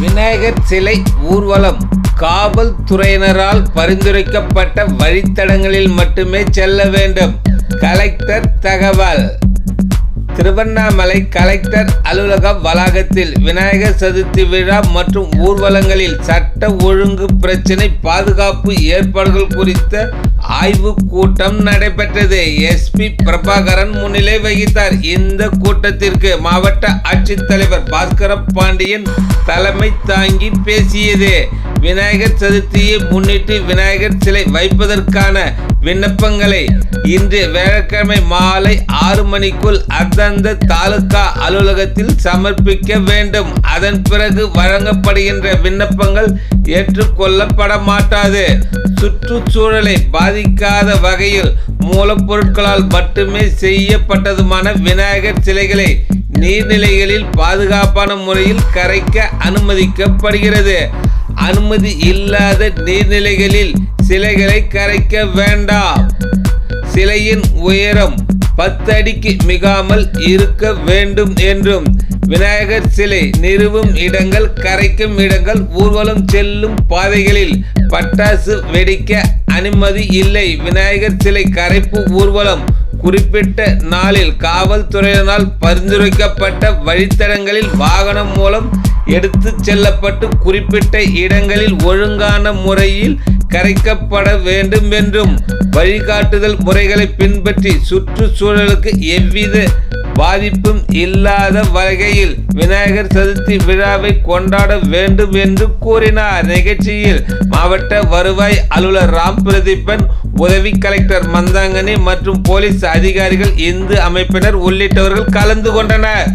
விநாயகர் சிலை ஊர்வலம். காவல்துறையினரால் பரிந்துரைக்கப்பட்ட வழித்தடங்களில் மட்டுமே செல்ல வேண்டும். கலெக்டர் தகவல். திருவண்ணாமலை கலெக்டர் அலுவலக வளாகத்தில் விநாயகர் சதுர்த்தி விழா மற்றும் ஊர்வலங்களில் சட்ட ஒழுங்கு பிரச்சினை பாதுகாப்பு ஏற்பாடுகள் குறித்த ஆய்வு கூட்டம் நடைபெற்றது. எஸ்பி பிரபாகரன் முன்னிலை வகித்தார். இந்த கூட்டத்திற்கு மாவட்ட ஆட்சித்தலைவர் பாஸ்கர பாண்டியன் தலைமை தாங்கி பேசியது. விநாயகர் சதுர்த்தியை முன்னிட்டு விநாயகர் சிலை வைப்பதற்கான விண்ணப்பங்களை இன்று வியாழக்கிழமை மாலை ஆறு மணிக்குள் அந்தந்த தாலுகா அலுவலகத்தில் சமர்ப்பிக்க வேண்டும். அதன் பிறகு வழங்கப்படுகின்ற விண்ணப்பங்கள் ஏற்றுக்கொள்ளப்பட மாட்டாது. சுற்றுச்சூழலை பாதிக்காத வகையில் மூலப்பொருட்களால் மட்டுமே செய்யப்பட்டதுமான விநாயகர் சிலைகளை நீர்நிலைகளில் பாதுகாப்பான முறையில் கரைக்க அனுமதிக்கப்படுகிறது. அனுமதி இல்லாத நீர்நிலைகளில் சிலைகளை கரைக்க வேண்டாம். சிலையின் உயரம் பத்து அடிக்கு மிகாமல் இருக்க வேண்டும் என்றும் விநாயகர் சிலை நிறுவும் இடங்கள் கரைக்கும் இடங்கள் ஊர்வலம் செல்லும் பாதைகளில் பட்டாசு வெடிக்க அனுமதி இல்லை. விநாயகர் சிலை கரைப்பு ஊர்வலம் குறிப்பிட்ட நாளில் காவல்துறையினால் பரிந்துரைக்கப்பட்ட வழித்தடங்களில் வாகனம் மூலம் எடுத்து செல்லப்பட்டு குறிப்பிட்ட இடங்களில் ஒழுங்கான முறையில் கரைக்கப்பட வேண்டும் என்றும் வழிகாட்டுதல் முறைகளை பின்பற்றி சுற்றுச்சூழலுக்கு எவ்வித பாதிப்பும் இல்லாத வகையில் விநாயகர் சதுர்த்தி விழாவை கொண்டாட வேண்டும் என்று கூறினார். நிகழ்ச்சியில் மாவட்ட வருவாய் அலுவலர் ராம் பிரதீபன் உதவி கலெக்டர் மந்தாங்கனி மற்றும் போலீஸ் அதிகாரிகள் இந்து அமைப்பினர் உள்ளிட்டவர்கள் கலந்து கொண்டனர்.